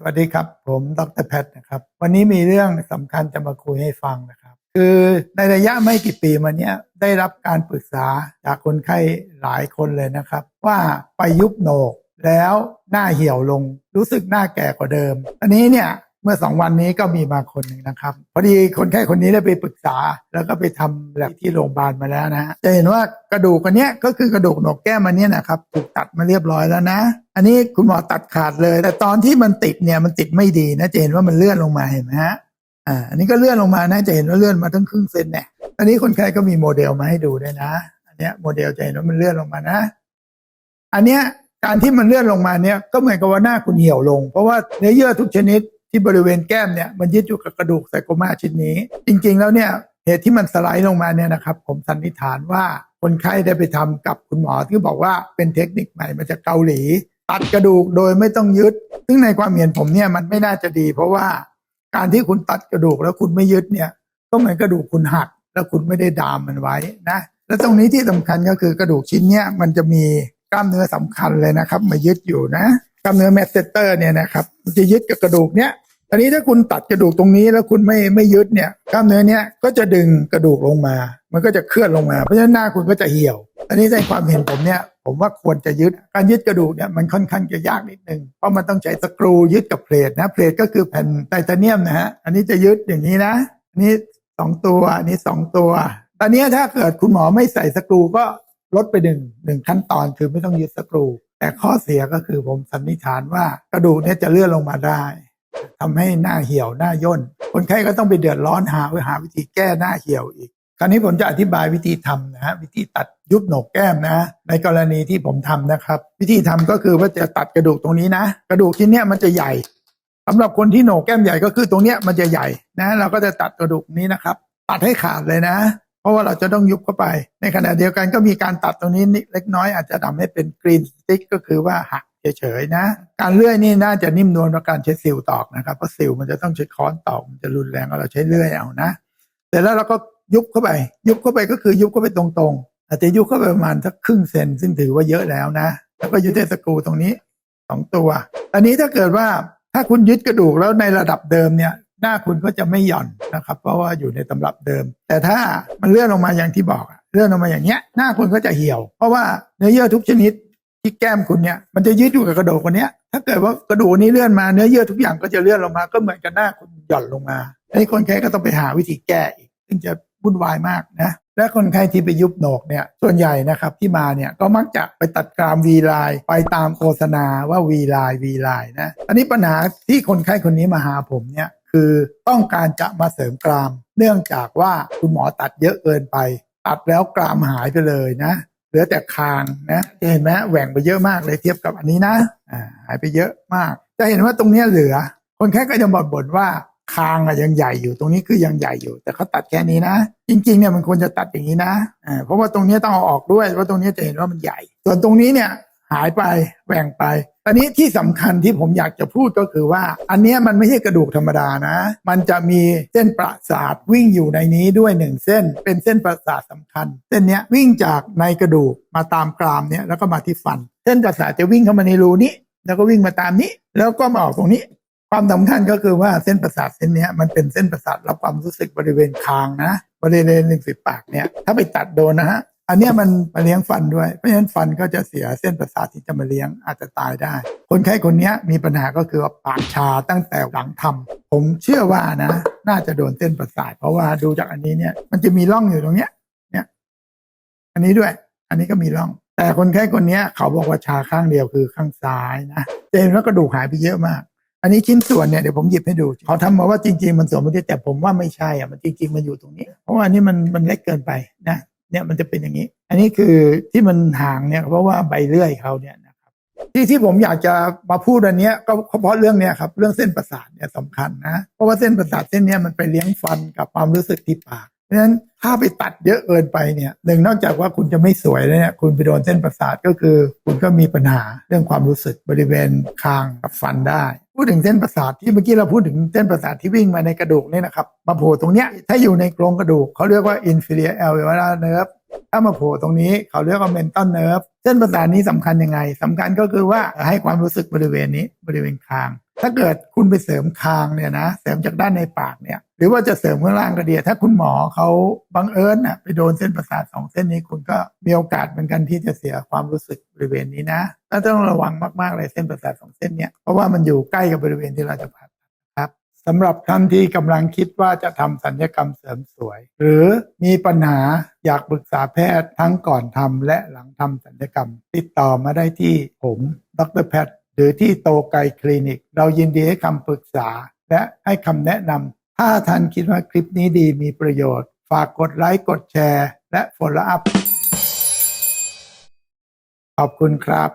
สวัสดีครับ ผมดรแพทย์นะครับ วันนี้มีเรื่องสำคัญจะมาคุยให้ฟังนะครับ คือในระยะไม่กี่ปีมาเนี้ยได้รับการปรึกษาจากคนไข้หลายคนเลยนะครับ ว่าไปยุบโหนกแล้วหน้าเหี่ยวลงรู้สึกหน้าแก่กว่าเดิม อันนี้เนี่ย มื่อสองวันนี้ก็มีมาคนหนึ่งนะครับ พอดีคนไข้คนนี้ได้ไปปรึกษา แล้วก็ไปทำแลบที่โรงพยาบาลมาแล้วนะฮะจะเห็นว่ากระดูกอันนี้ก็คือกระดูกหนกแก้มอันนี้นะครับถูกตัดมาเรียบร้อยแล้วนะ อันนี้คุณหมอตัดขาดเลย แต่ตอนที่มันติดเนี่ยมันติดไม่ดีนะจะเห็นว่ามันเลื่อนลงมาเห็นไหมฮะอ่าอันนี้ก็เลื่อนลงมานะจะเห็นว่าเลื่อนมาตั้งครึ่งเซนเนี่ยอันนี้คนไข้ก็มีโมเดลมาให้ดูด้วยนะ อันนี้โมเดลจะเห็นว่ามันเลื่อนลงมานะ อันเนี้ยการที่มันเลื่อนลงมาเนี่ยก็เหมือนกับว่าหน้าคุณเหี่ยวลง เพราะว่าเนื้อเยื่อทุกชนิด ที่บริเวณแก้มเนี่ยมันยึดอยู่กับกระดูกไซโกมาชิ้นนี้ จริงๆแล้วเนี่ยเหตุที่มันสไลด์ลงมาเนี่ยนะครับ ผมสันนิษฐานว่าคนไข้ได้ไปทำกับคุณหมอที่บอกว่าเป็นเทคนิคใหม่มาจากเกาหลี ตัดกระดูกโดยไม่ต้องยึด ซึ่งในความเห็นผมเนี่ยมันไม่น่าจะดี เพราะว่าการที่คุณตัดกระดูกแล้วคุณไม่ยึดเนี่ยก็เหมือนกระดูกคุณหัก แล้วคุณไม่ได้ดามมันไว้นะแล้วตรงนี้ที่สำคัญก็คือกระดูกชิ้นเนี้ยมันจะมีกล้ามเนื้อสำคัญเลยนะครับ มายึดอยู่นะ ล้ามเนื้อแมสเซเตอร์เนี่ยนะครับมันจะยึดกับกระดูกเนี้ยตอนนี้ถ้าคุณตัดกระดูกตรงนี้แล้วคุณไม่ไม่ยึดเนี่ยกล้ามเนื้อเนี้ยก็จะดึงกระดูกลงมา มันก็จะเคลื่อนลงมา เพราะฉะนั้นหน้าคุณก็จะเหี่ยว อันนี้ในความเห็นผมเนี่ยผมว่าควรจะยึดการยึดกระดูกเนี่ยมันค่อนข้างจะยากนิดนึงเพราะมันต้องใช้สกรูยึดกับเพลทนะเพลทก็คือแผ่นไทเทเนียมนะฮะอันนี้จะยึดอย่างนี้นะอันนี้สองตัวอันนี้สองตัว ตอนนี้ถ้าเกิดคุณหมอไม่ใส่สกรูก็ลดไปหนึ่งหนึ่งขั้นตอนคือไม่ต้องยึดสกรู แต่ข้อเสียก็คือผมสันนิษฐานว่ากระดูกเนี่ยจะเลื่อนลงมาได้ทำให้หน้าเหี่ยวหน้าย่น คนไข้ก็ต้องไปเดือดร้อนหาหาวิธีแก้หน้าเหี่ยวอีก คราวนี้ผมจะอธิบายวิธีทำนะฮะวิธีตัดยุบโหนกแก้มนะ ในกรณีที่ผมทำนะครับ วิธีทำก็คือว่าจะตัดกระดูกตรงนี้นะ กระดูกชิ้นเนี้ยมันจะใหญ่สำหรับคนที่โหนกแก้มใหญ่ก็คือตรงเนี้ยมันจะใหญ่นะ เราก็จะตัดกระดูกนี้นะครับ ตัดให้ขาดเลยนะ เพราะว่าเราจะต้องยุบเข้าไป ในขณะเดียวกันก็มีการตัดตรงนี้นิดเล็กน้อยอาจจะทำให้เป็นกรีนสติ๊กก็คือว่าหักเฉยๆนะ การเลื่อยนี่น่าจะนิ่มนวลกว่าการใช้ซิลตอกนะครับเพราะซิลมันจะต้องใช้ค้อนตอกมันจะรุนแรงกว่าเราใช้เลื่อยเอานะเสร็จแล้วเราก็ยุบเข้าไป ยุบเข้าไปก็คือยุบเข้าไปตรงๆอาจจะยุบเข้าไปประมาณสักครึ่งเซนซึ่งถือว่าเยอะแล้วนะ แล้วก็ยึดด้สกรูตรงนี้สองตัว อันนี้ถ้าเกิดว่าถ้าคุณยึดกระดูกแล้วในระดับเดิมเนี่ย หน้าคุณก็จะไม่หย่อนนะครับ เพราะว่าอยู่ในตำรับเดิม แต่ถ้ามันเลื่อนลงมาอย่างที่บอกเลื่อนลงมาอย่างเงี้ย หน้าคุณก็จะเหี่ยว เพราะว่าเนื้อเยื่อทุกชนิดที่แก้มคุณเนี่ยมันจะยึดอยู่กับกระดูกคนเนี้ยถ้าเกิดว่ากระดูกนี้เลื่อนมาเนื้อเยื่อทุกอย่างก็จะเลื่อนลงมา ก็เหมือนกับหน้าคุณหย่อนลงมาไอ้คนไข้ก็ต้องไปหาวิธีแก้อีกซึ่งจะวุ่นวายมากนะและคนไข้ที่ไปยุบโหนกเนี่ยส่วนใหญ่นะครับที่มาเนี่ยก็มักจะไปตัดกรามวีไลน์ไปตามโฆษณาว่าวีไลน์วีไลน์นะอันนี้ปัญหาที่คนไข้คนนี้มาหาผมเนี่ย คือต้องการจะมาเสริมกราม เนื่องจากว่าคุณหมอตัดเยอะเกินไป ตัดแล้วกรามหายไปเลยนะเหลือแต่คางนะเห็นไหมแหว่งไปเยอะมากเลยเทียบกับอันนี้นะอ่าหายไปเยอะมาก จะเห็นว่าตรงนี้เหลือ คนแค่ก็จะบ่นบ่นว่าคางอะยังใหญ่อยู่ตรงนี้คือยังใหญ่อยู่ แต่เขาตัดแค่นี้นะ จริงๆเนี่ยมันควรจะตัดอย่างนี้นะอ่าเพราะว่าตรงนี้ต้องเอาออกด้วยว่าตรงนี้จะเห็นว่ามันใหญ่ ส่วนตรงนี้เนี่ย หายไปแหว่งไปอันนี้ที่สำคัญที่ผมอยากจะพูดก็คือว่า อันนี้มันไม่ใช่กระดูกธรรมดานะ มันจะมีเส้นประสาทวิ่งอยู่ในนี้ด้วยหนึ่งเส้น เป็นเส้นประสาทสำคัญ เส้นนี้วิ่งจากในกระดูกมาตามกรามเนี่ยแล้วก็มาที่ฟัน เส้นประสาทจะวิ่งเข้ามาในรูนี้ แล้วก็วิ่งมาตามนี้ แล้วก็มาออกตรงนี้ ความสำคัญก็คือว่าเส้นประสาทเส้นนี้มันเป็นเส้นประสาทรับความรู้สึกบริเวณคางนะบริเวณริมฝีปากเนี่ยถ้าไปตัดโดนนะฮะ อันนี้มันมาเลี้ยงฟันด้วย เพราะฉะนั้นฟันก็จะเสียเส้นประสาทที่จะมาเลี้ยงอาจจะตายได้ คนไข้คนนี้มีปัญหาก็คือว่าปากชาตั้งแต่หลังทำผมเชื่อว่านะ น่าจะโดนเส้นประสาท เพราะว่าดูจากอันนี้เนี่ย มันจะมีร่องอยู่ตรงเนี้ย เนี่ย อันนี้ด้วย อันนี้ก็มีร่อง แต่คนไข้คนนี้เขาบอกว่าชาข้างเดียวคือข้างซ้ายนะเห็นว่ากระดูกหายไปเยอะมาก อันนี้ชิ้นส่วนเนี่ยเดี๋ยวผมหยิบให้ดูเขาทำมาว่าจริง ๆ มันสมมติแต่ผมว่าไม่ใช่อะมันจริง ๆ มันอยู่ตรงนี้ เพราะว่านนี้มันมันเล็กเกินไปนะ เนี่ยมันจะเป็นอย่างนี้ อันนี้คือที่มันห่างเนี่ยเพราะว่าใบเลื่อยเขาเนี่ยนะครับที่ที่ผมอยากจะมาพูดอันเนี้ยก็เพราะเรื่องเนี้ยครับเรื่องเส้นประสาทเนี่ยสำคัญนะเพราะว่าเส้นประสาทเส้นเนี้ยมันไปเลี้ยงฟันกับความรู้สึกที่ปากเพราะฉะนั้นถ้าไปตัดเยอะเกินไปเนี่ยหนึ่งนอกจากว่าคุณจะไม่สวยแล้วเนี่ยคุณไปโดนเส้นประสาทก็คือ คุณก็มีปัญหาเรื่องความรู้สึกบริเวณคางกับฟันได้ พูดถึงเส้นประสาทที่เมื่อกี้เราพูดถึงเส้นประสาทที่วิ่งมาในกระดูกนี่นะครับมาโผล่ตรงเนี้ยถ้าอยู่ในโครงกระดูกเขาเรียกว่า inferior alveolar nerve ถ้ามาโผล่ตรงนี้เขาเรียกว่า mental nerve เส้นประสาทนี้สำคัญยังไงสำคัญก็คือว่าให้ความรู้สึกบริเวณนี้บริเวณคาง ถ้าเกิดคุณไปเสริมคางเนี่ยนะเสริมจากด้านในปากเนี่ย หรือว่าจะเสริมข้างล่างก็ดีถ้าคุณหมอเขาบังเอิญน่ะไปโดนเส้นประสาทสองเส้นนี้คุณก็มีโอกาสเหมือนกันที่จะเสียความรู้สึกบริเวณนี้นะก็ต้องระวังมากๆเลยเส้นประสาทสองเส้นเนี่ยเพราะว่ามันอยู่ใกล้กับบริเวณที่เราจะผ่าครับสำหรับท่านที่กำลังคิดว่าจะทำสัญญกรรมเสริมสวย หรือมีปัญหาอยากปรึกษาแพทย์ทั้งก่อนทำและหลังทำสัญญกรรม ติดต่อมาได้ที่ผมดรแพทย์หรือที่โตไกคลินิก เรายินดีให้คำปรึกษา และให้คำแนะนำ ถ้าท่านคิดว่าคลิปนี้ดีมีประโยชน์ ฝากกดไลค์กดแชร์ และ follow up ขอบคุณครับ